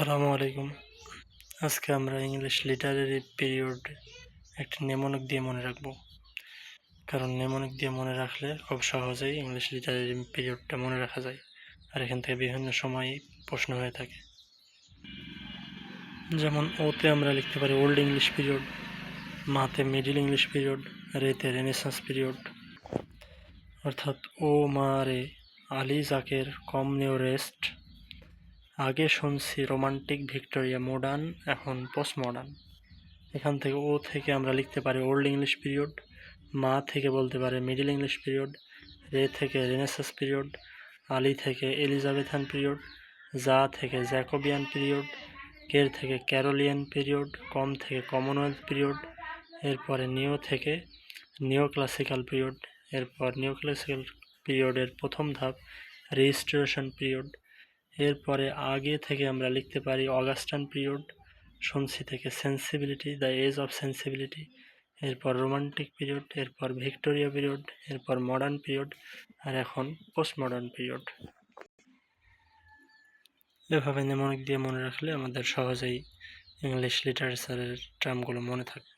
আসসালামু আলাইকুম। আজকে আমরা ইংলিশ লিটারেরি পিরিয়ড একটি নেমনক দিয়ে মনে রাখব। কারণ নেমনক দিয়ে মনে রাখলে খুব সহজেই ইংলিশ লিটারেরি পিরিয়ডটা মনে রাখা যায়। আর এখান থেকে বিভিন্ন সময় প্রশ্ন হয়ে থাকে। যেমন, ওতে আমরা লিখতে পারি ওল্ড ইংলিশ পিরিয়ড মাতে মিডিল ইংলিশ পিরিয়ড রেতে রেনেসান্স পিরিয়ড অর্থাৎ ও মা রে আলী জাকের কম নিউ রেস্ট আগে শুনছি রোমান্টিক ভিক্টোরিয়া মডার্ন, এখন পোস্ট মডার্ন এখান থেকে ও থেকে আমরা লিখতে পারি ওল্ড ইংলিশ পিরিয়ড, মা থেকে বলতে পারে মিডিল ইংলিশ পিরিয়ড, রে থেকে রেনেসাস পিরিয়ড, আলি থেকে এলিজাবেথান পিরিয়ড, জা থেকে জ্যাকোবিয়ান পিরিয়ড, কের থেকে ক্যারোলিয়ান পিরিয়ড, কম থেকে কমনওয়েলথ পিরিয়ড, এরপরে নিও থেকে নিও ক্লাসিক্যাল পিরিয়ড, এরপর নিও ক্লাসিক্যাল পিরিয়ডের প্রথম ধাপ, রেজিস্ট্রেশন পিরিয়ড এরপরে আগে থেকে আমরা লিখতে পারি অগাস্টান পিরিয়ড শুনছি থেকে sensibility the age of sensibility এরপর রোমান্টিক পিরিয়ড এরপর ভিক্টোরিয়া পিরিয়ড এরপর মডার্ন পিরিয়ড আর এখন পোস্ট মডার্ন পিরিয়ড এভাবে নেমনিক দিয়ে মনে রাখলে আমাদের সহজেই ইংলিশ লিটারেচারের টার্মগুলো মনে থাকে